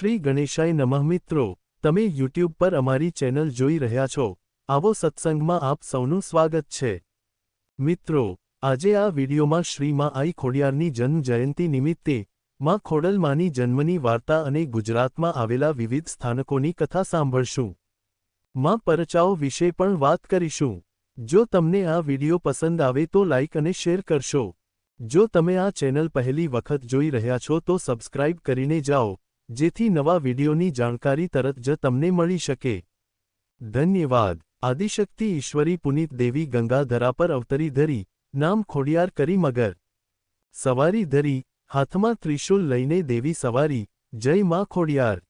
શ્રી ગણેશાય નમઃ મિત્રો, તમે યુટ્યુબ પર અમારી ચેનલ જોઈ રહ્યા છો. આવો સત્સંગમાં આપ સૌનું સ્વાગત છે. મિત્રો, આજે આ વિડીયોમાં શ્રી માં આઈ ખોડિયારની જન્મ જયંતિ નિમિત્તે માં ખોડલમાની જન્મની વાર્તા અને ગુજરાતમાં આવેલા વિવિધ સ્થાનકોની કથા સાંભળશું. માં પરચાઓ વિશે પણ વાત કરીશું. જો તમને આ વીડિયો પસંદ આવે તો લાઇક અને શેર કરશો. જો તમે આ ચેનલ પહેલી વખત જોઈ રહ્યા છો તો સબસ્ક્રાઇબ કરીને જાઓ. જેથી નવા વિડીયોની જાણકારી તરત જ તમને મળી શકે. ધન્યવાદ. આદિશક્તિ ઈશ્વરી પુનિત દેવી ગંગાધરા પર અવતરી ધરી, નામ ખોડિયાર કરી મગર. સવારી ધરી, હાથમાં ત્રિશુલ લઈને દેવી સવારી, જય માં ખોડિયાર.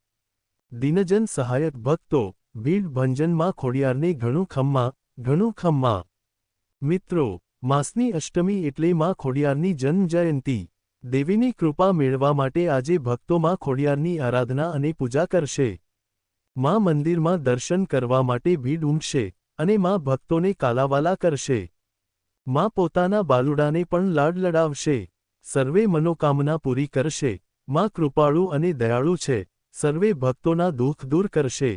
દિનજન સહાયક ભક્તો, ભીડ ભંજનમાં ખોડિયારને ઘણું ખમ્મા ઘણું ખમ્મા. મિત્રો, માસની અષ્ટમી એટલે માં ખોડિયારની જન્મ જયંતી. દેવીની કૃપા મેળવા માટે આજે ભક્તોમાં ખોડિયારની આરાધના અને પૂજા કરશે. માં મંદિરમાં દર્શન કરવા માટે ભીડ ઉમટશે અને માં ભક્તોને કાલાવાલા કરશે. માં પોતાના બાલુડાને પણ લાડ લડાવશે. સર્વે મનોકામના પૂરી કરશે. માં કૃપાળુ અને દયાળુ છે. સર્વે ભક્તોના દુઃખ દૂર કરશે.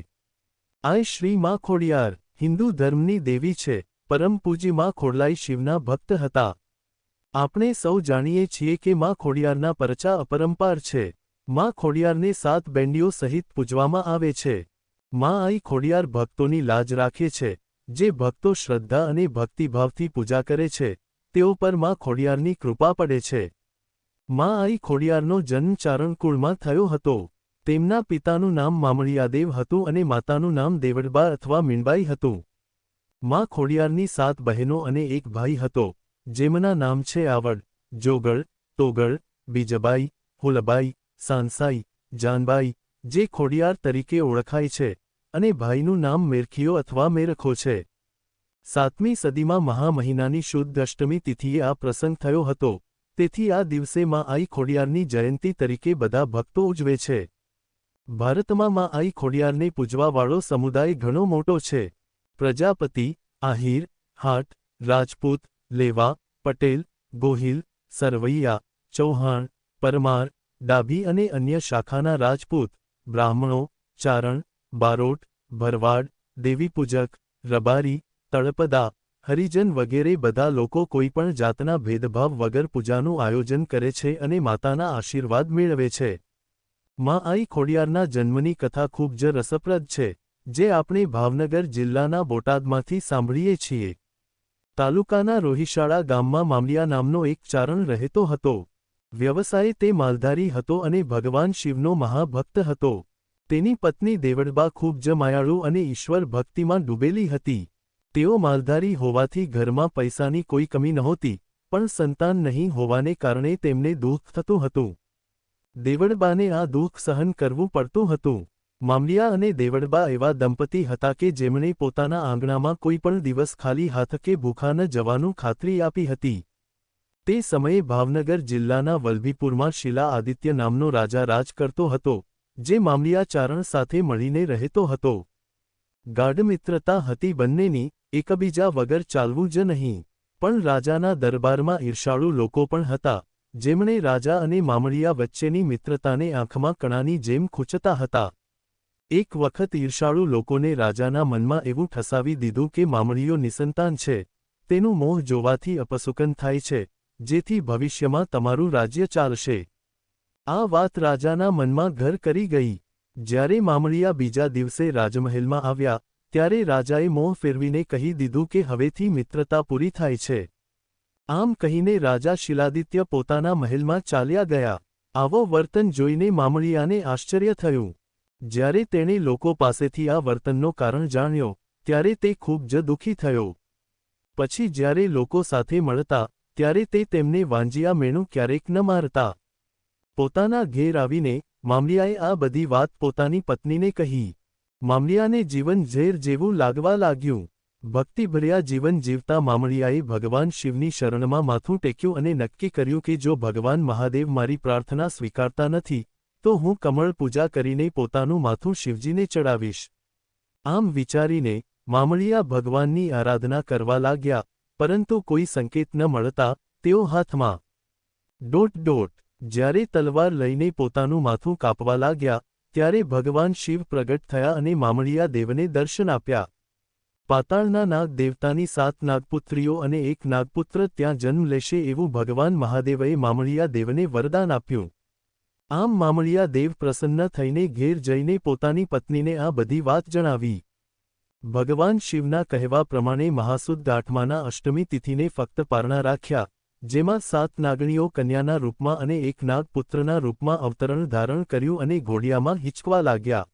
આય શ્રી માં ખોડિયાર, હિન્દુ ધર્મની દેવી છે. પરમ પૂજી માં ખોડલાઈ શિવના ભક્ત હતા. આપણે સૌ જાણીએ છીએ કે માં ખોડિયારના પરચા અપરંપાર છે. માં ખોડિયારને સાત બેન્ડીઓ સહિત પૂજવામાં આવે છે. માં આઈ ખોડિયાર ભક્તોની લાજ રાખે છે. જે ભક્તો શ્રદ્ધા અને ભક્તિભાવથી પૂજા કરે છે, તેઓ પરમાં ખોડિયારની કૃપા પડે છે. માં આઈ ખોડિયારનો જન્મ ચારણકુળમાં થયો હતો. તેમના પિતાનું નામ મામળિયાદેવ હતું અને માતાનું નામ દેવડબા અથવા મીણબાઈ હતું. માં ખોડિયારની સાત બહેનો અને એક ભાઈ હતો. જેમના નામ છે આવડ, જોગળ તોગળ બીજબાઈ, હુલબાઈ સાંસાઈ જાનબાઈ, જે ખોડિયાર તરીકે ઓળખાય છે અને ભાઈનું નામ મેરખીઓ અથવા મેરખો છે. સાતમી સદીમાં મહામહિનાની શુદ્ધ અષ્ટમી તિથિએ આ પ્રસંગ થયો હતો. તેથી આ દિવસે માં આઈ ખોડિયારની જયંતી તરીકે બધા ભક્તો ઉજવે છે. ભારતમાં માં આઈ ખોડિયારને પૂજવાવાળો સમુદાય ઘણો મોટો છે. પ્રજાપતિ, આહિર, હાટ, રાજપૂત લેવા, પટેલ, ગોહિલ, સરવૈયા, ચૌહાણ, પરમાર, ડાભી અને અન્ય શાખાના રાજપૂત, બ્રાહ્મણો, ચારણ, બારોટ, ભરવાડ દેવીપૂજક રબારી, તળપદા, હરિજન વગેરે બધા લોકો કોઈપણ જાતના ભેદભાવ વગર પૂજાનું આયોજન કરે છે અને માતાના આશીર્વાદ મેળવે છે. માં આઈ ખોડિયારના જન્મની કથા ખૂબ જ રસપ્રદ છે, જે આપણે ભાવનગર જિલ્લાના બોટાદમાંથી સાંભળીએ છીએ. તાલુકાના રોહિશાળા ગામમાં મામલિયા નામનો એક ચારણ રહેતો હતો. વ્યવસાયે તે માલધારી હતો અને ભગવાન શિવનો મહાભક્ત હતો. તેની પત્ની દેવડબા ખૂબ જ માયાળુ અને ઈશ્વર ભક્તિમાં ડૂબેલી હતી. તેઓ માલધારી હોવાથી ઘરમાં પૈસાની કોઈ કમી નહોતી, પણ સંતાન નહીં હોવાને કારણે તેમને દુઃખ થતું હતું. દેવડબાને આ દુઃખ સહન કરવું પડતું હતું. મામલિયા અને દેવડબા એવા દંપતી હતા કે જેમણે પોતાના આંગણામાં કોઈ પણ દિવસ ખાલી હાથ કે ભૂખા ન જવાનું ખાતરી આપી હતી. તે સમયે ભાવનગર જિલ્લાના વલભીપુરમાં શિલા આદિત્ય નામનો રાજા રાજ કરતો હતો, જે મામલિયા ચારણ સાથે મળીને રહેતો હતો. ગાઢ મિત્રતા હતી બંનેની, એકબીજા વગર ચાલવું જ નહીં, પણ રાજાના દરબારમાં ઈર્ષાળુ લોકો પણ હતા, જેમણે રાજા અને મામળિયા વચ્ચેની મિત્રતાને આંખમાં કણાની જેમ ખૂંચતા હતા. એક વખત ઈર્ષાળુ લોકોને રાજાના મનમાં એવું ઠસાવી દીધું કે મામળીઓ નિસંતાન છે. તેનું મોહ જોવાથી અપસુકન થાય છે, જેથી ભવિષ્યમાં તમારું રાજ્ય ચાલશે. આ વાત રાજાના મનમાં ઘર કરી ગઈ. જ્યારે મામળિયા બીજા દિવસે રાજમહેલમાં આવ્યા, ત્યારે રાજાએ મોહ ફેરવીને કહી દીધું કે હવેથી મિત્રતા પૂરી થાય છે. આમ કહીને રાજા શિલાદિત્ય પોતાના મહેલમાં ચાલ્યા ગયા. આવો વર્તન જોઈને મામળિયાને આશ્ચર્ય થયું. જ્યારે તેણે લોકો પાસેથી આ વર્તનનો કારણ જાણ્યો, ત્યારે તે ખૂબ જ દુઃખી થયો. પછી જ્યારે લોકો સાથે મળતા, ત્યારે તે તેમને વાંજિયા મેણું ક્યારેક ન મારતા. પોતાના ઘેર આવીને, મામલિયાએ આ બધી વાત પોતાની પત્નીને કહી. મામલિયાને જીવન ઝેર જેવું લાગવા લાગ્યું. ભક્તિભર્યા જીવન જીવતા મામળિયાએ ભગવાન શિવની શરણમાં માથું ટેક્યું અને નક્કી કર્યું કે જો ભગવાન મહાદેવ મારી પ્રાર્થના સ્વીકારતા નથી તો હું કમળ પૂજા કરીને પોતાનું માથું શિવજીને ચડાવીશ. આમ વિચારીને મામળિયા ભગવાનની આરાધના કરવા લાગ્યા, પરંતુ કોઈ સંકેત ન મળતા તેઓ હાથમાં ડોટ ડોટ જ્યારે તલવાર લઈને પોતાનું માથું કાપવા લાગ્યા, ત્યારે ભગવાન શિવ પ્રગટ થયા અને મામળિયા દેવને દર્શન આપ્યા. પાતાળના નાગ દેવતાની સાત નાગપુત્રીઓ અને એક નાગપુત્ર ત્યાં જન્મ લેશે એવું ભગવાન મહાદેવએ મામળિયા દેવને વરદાન આપ્યું. આમ મામળિયા દેવ પ્રસન્ન થઈને ઘેર જઈને પોતાની પત્નીને આ બધી વાત જણાવી. ભગવાન શિવના કહેવા પ્રમાણે મહાસુદ ગાંઠમાના અષ્ટમી તિથિને ફક્ત પારણા રાખ્યા, જેમાં સાત નાગણીઓ કન્યાના રૂપમાં અને એક નાગપુત્રના રૂપમાં અવતરણ ધારણ કર્યું અને ઘોડિયામાં હિંચકવા લાગ્યા.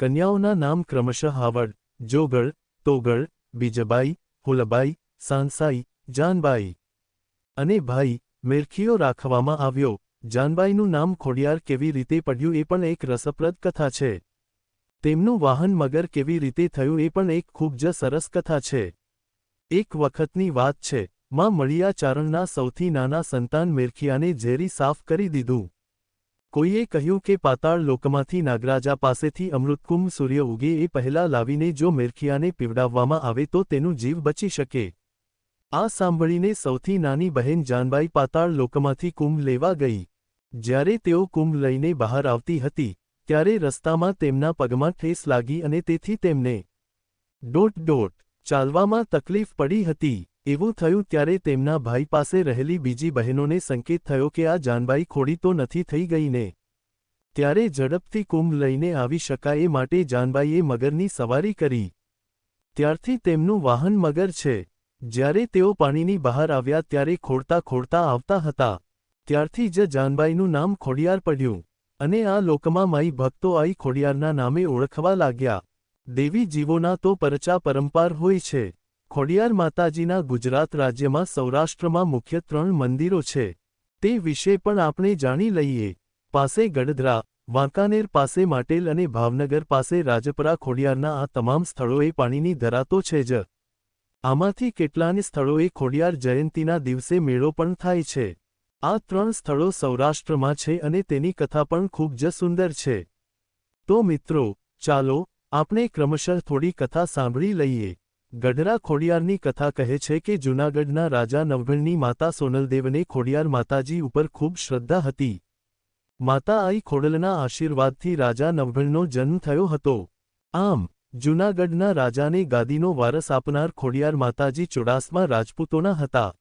કન્યાઓના નામ ક્રમશઃ હાવડ, જોગળ, તોગળ, બીજબાઈ, હુલબાઈ, સાંસાઈ, જાનબાઈ અને ભાઈ મેરખીઓ રાખવામાં આવ્યો. જાનબાઈનું નામ ખોડિયાર કેવી રીતે પડ્યું એ પણ એક રસપ્રદ કથા છે. તેમનું વાહન મગર કેવી રીતે થયું એ પણ એક ખૂબ જ સરસ કથા છે. એક વખતની વાત છે, માં મળિયાચારણના સૌથી નાના સંતાન મેરખિયાને ઝેરી સાફ કરી દીધું. કોઈએ કહ્યું કે પાતાળ લોકમાંથી નાગરાજા પાસેથી અમૃતકુંભ સૂર્ય ઉગે એ પહેલા લાવીને જો મેરખિયાને પીવડાવવામાં આવે તો તેનું જીવ બચી શકે. આ સાંભળીને સૌથી નાની બહેન જાનબાઈ પાતાળ લોકમાંથી કુંભ લેવા ગઈ. જ્યારે તેઓ કુંભ લઈને બહાર આવતી હતી, ત્યારે રસ્તામાં તેમના પગમાં ઠેસ લાગી અને તેથી તેમને ડોટ ડોટ ચાલવામાં તકલીફ પડી હતી. એવું થયું ત્યારે તેમના ભાઈ પાસે રહેલી બીજી બહેનોને સંકેત થયો કે આ જાનબાઈ ખોડી તો નથી થઈ ગઈને ત્યારે ઝડપથી કુંભ લઈને આવી શકાય એ માટે જાનબાઈએ મગરની સવારી કરી. ત્યારથી તેમનું વાહન મગર છે. જ્યારે તેઓ પાણીની બહાર આવ્યા ત્યારે ખોડતા ખોડતા આવતા હતા. ત્યારથી જ જાનબાઈનું નામ ખોડિયાર પડ્યું અને આ લોકમાં માઈ ભક્તો આઈ ખોડિયારના નામે ઓળખવા લાગ્યા. દેવી જીવોના તો પરચા પરંપાર હોય છે. ખોડિયાર માતાજીના ગુજરાત રાજ્યમાં સૌરાષ્ટ્રમાં મુખ્ય ત્રણ મંદિરો છે. તે વિશે પણ આપણે જાણી લઈએ. પાસે ગઢધરા, વાંકાનેર પાસે માટેલ અને ભાવનગર પાસે રાજપરા ખોડિયારના આ તમામ સ્થળોએ પાણીની ધરાતો છે જ. આમાંથી કેટલાને સ્થળોએ ખોડિયાર જયંતીના દિવસે મેળો પણ થાય છે. આ ત્રણ સ્થળો સૌરાષ્ટ્રમાં છે અને તેની કથા પણ ખૂબ જ સુંદર છે. તો મિત્રો, ચાલો આપણે ક્રમશઃ થોડી કથા સાંભળી લઈએ. ગઢરા ખોડિયારની કથા કહે છે કે જૂનાગઢના રાજા નવઘણની માતા સોનલદેવને ખોડિયાર માતાજી ઉપર ખૂબ શ્રદ્ધા હતી. માતા આઈ ખોડલના આશીર્વાદથી રાજા નવઘણનો જન્મ થયો હતો. આમ, જૂનાગઢના રાજાને ગાદીનો વારસ આપનાર ખોડિયાર માતાજી ચોડાસમાં રાજપૂતોના હતા.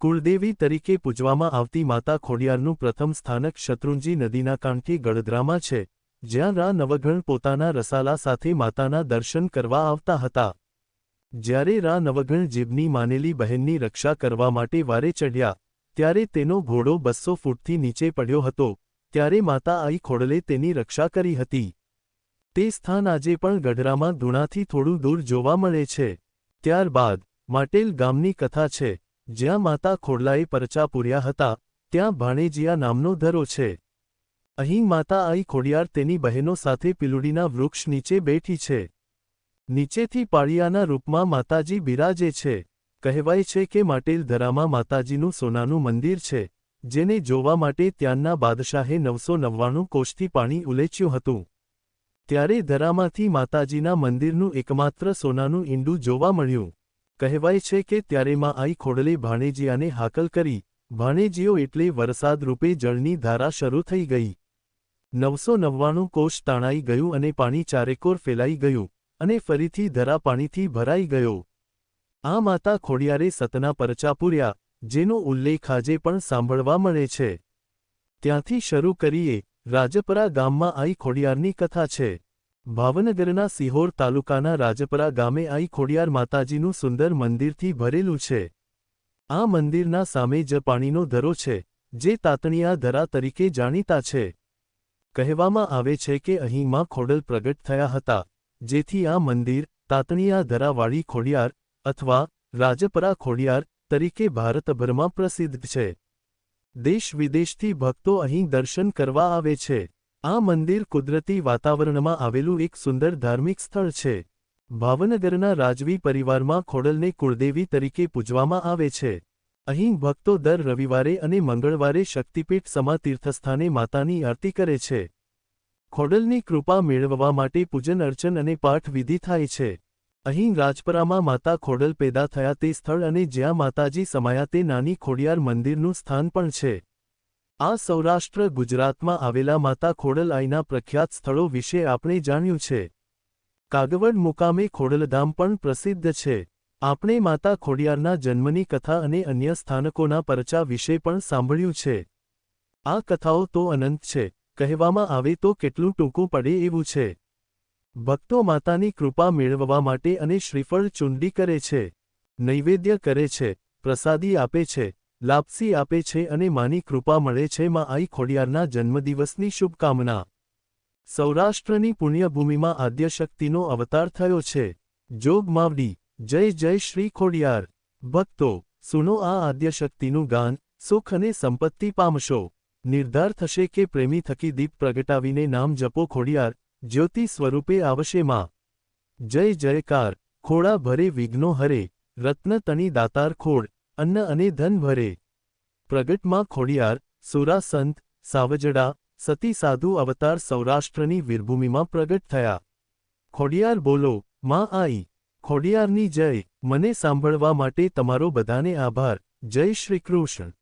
કુળદેવી તરીકે પૂજવામાં આવતી માતા ખોડિયારનું પ્રથમ સ્થાનક શત્રુંજી નદીના કાંઠે ગળદરામાં છે, જ્યાં રા નવઘણ પોતાના રસાલા સાથે માતાના દર્શન કરવા આવતા હતા. જ્યારે રા નવઘણ જીભની માનેલી બહેનની રક્ષા કરવા માટે વારે ચઢ્યા, ત્યારે તેનો ઘોડો બસ્સો ફૂટથી નીચે પડ્યો હતો, ત્યારે માતા આઈ ખોડલે તેની રક્ષા કરી હતી. તે સ્થાન આજે પણ ગઢરામાં ધૂણાથી થોડું દૂર જોવા મળે છે. ત્યારબાદ, માટેલ ગામની કથા છે. જ્યાં માતા ખોડલાએ પરચા પૂર્યા હતા, ત્યાં ભાણેજિયા નામનો ધરો છે. અહીં માતા આઈ ખોડિયાર તેની બહેનો સાથે પિલુડીના વૃક્ષ નીચે બેઠી છે. નીચેથી પાળિયાના રૂપમાં માતાજી બિરાજે છે. કહેવાય છે કે માટેલ ધરામાં માતાજીનું સોનાનું મંદિર છે, જેને જોવા માટે ત્યાંના બાદશાહે નવસો નવ્વાણું કોષથી પાણી ઉલેચ્યું હતું. ત્યારે ધરામાંથી માતાજીના મંદિરનું એકમાત્ર સોનાનું ઈંડું જોવા મળ્યું. કહેવાય છે કે ત્યારે માં આઈ ખોડલે ભાણેજીયાને હાકલ કરી. ભાણેજીઓ એટલે વરસાદ રૂપે જળની ધારા શરૂ થઈ ગઈ. નવસો નવ્વાણું કોષ તાણાઈ ગયું અને પાણી ચારેકોર ફેલાઈ ગયું અને ફરીથી ધરા પાણીથી ભરાઈ ગયો. આ માતા ખોડિયારે સતના પરચા પૂર્યા, જેનો ઉલ્લેખ આજે પણ સાંભળવા મળે છે. ત્યાંથી શરૂ કરીએ, રાજપરા ગામમાં આઈ ખોડિયારની કથા છે. ભાવનગરના સિહોર તાલુકાના રાજપરા ગામે આઈ ખોડિયાર માતાજીનું સુંદર મંદિરથી ભરેલું છે. આ મંદિરના સામે જ પાણીનો ધરો છે, જે તાતણિયા ધરા તરીકે જાણીતા છે. કહેવામાં આવે છે કે અહીં માં ખોડલ પ્રગટ થયા હતા, જેથી આ મંદિર તાતણિયા ધરાવાળી ખોડિયાર અથવા રાજપરા ખોડિયાર તરીકે ભારતભરમાં પ્રસિદ્ધ છે. દેશ વિદેશથી ભક્તો અહીં દર્શન કરવા આવે છે. આ મંદિર કુદરતી વાતાવરણમાં આવેલું એક સુંદર ધાર્મિક સ્થળ છે. ભાવનગરના રાજવી પરિવારમાં ખોડલને કુળદેવી તરીકે પૂજવામાં આવે છે. અહીં ભક્તો દર રવિવારે અને મંગળવારે શક્તિપીઠ સમા તીર્થસ્થાને માતાની આરતી કરે છે. ખોડલની કૃપા મેળવવા માટે પૂજન અર્ચન અને પાઠ વિધિ થાય છે. અહીં રાજપરામાં માતા ખોડલ પેદા થયા તે સ્થળ અને જ્યાં માતાજી સમાયા તે નાની ખોડિયાર મંદિરનું સ્થાન પણ છે. આ સૌરાષ્ટ્ર ગુજરાતમાં આવેલા માતા ખોડલઆઈના પ્રખ્યાત સ્થળો વિશે આપણે જાણ્યું છે. કાગવડ મુકામે ખોડલધામ પણ પ્રસિદ્ધ છે. આપણે માતા ખોડિયારના જન્મની કથા અને અન્ય સ્થાનકોના પરચા વિશે પણ સાંભળ્યું છે. આ કથાઓ તો અનંત છે. કહેવામાં આવે તો કેટલું ટૂંકું પડે એવું છે. ભક્તો માતાની કૃપા મેળવવા માટે અને શ્રીફળ ચુંડી કરે છે. નૈવેદ્ય કરે છે. પ્રસાદી આપે છે. લાપસી આપે છે અને માની કૃપા મળે છે માં આઈ ખોડિયારના જન્મદિવસની શુભકામના. સૌરાષ્ટ્રની પુણ્યભૂમિમાં આદ્યશક્તિનો અવતાર થયો છે. જોગ માવડી, જય જય શ્રી ખોડિયાર. ભક્તો, સુનો આ આદ્યશક્તિનું ગાન, સુખ અને સંપત્તિ પામશો. નિર્ધાર થશે કે પ્રેમી થકી દીપ પ્રગટાવીને નામ જપો ખોડિયાર, જ્યોતિ સ્વરૂપે આવશે માં. જય જયકાર ખોડા ભરે વિઘ્નો હરે, રત્ન તણી દાતાર ખોડ અન્ન અને ધન ભરે. પ્રગટમાં ખોડિયાર, સુરા સંત, સાવજડા, સતી સાધુ અવતાર સૌરાષ્ટ્રની વીરભૂમિમાં પ્રગટ થયા. ખોડિયાર બોલો, માં આઈ, ખોડિયારની જય, મને સાંભળવા માટે તમારો બધાને આભાર. જય શ્રી કૃષ્ણ.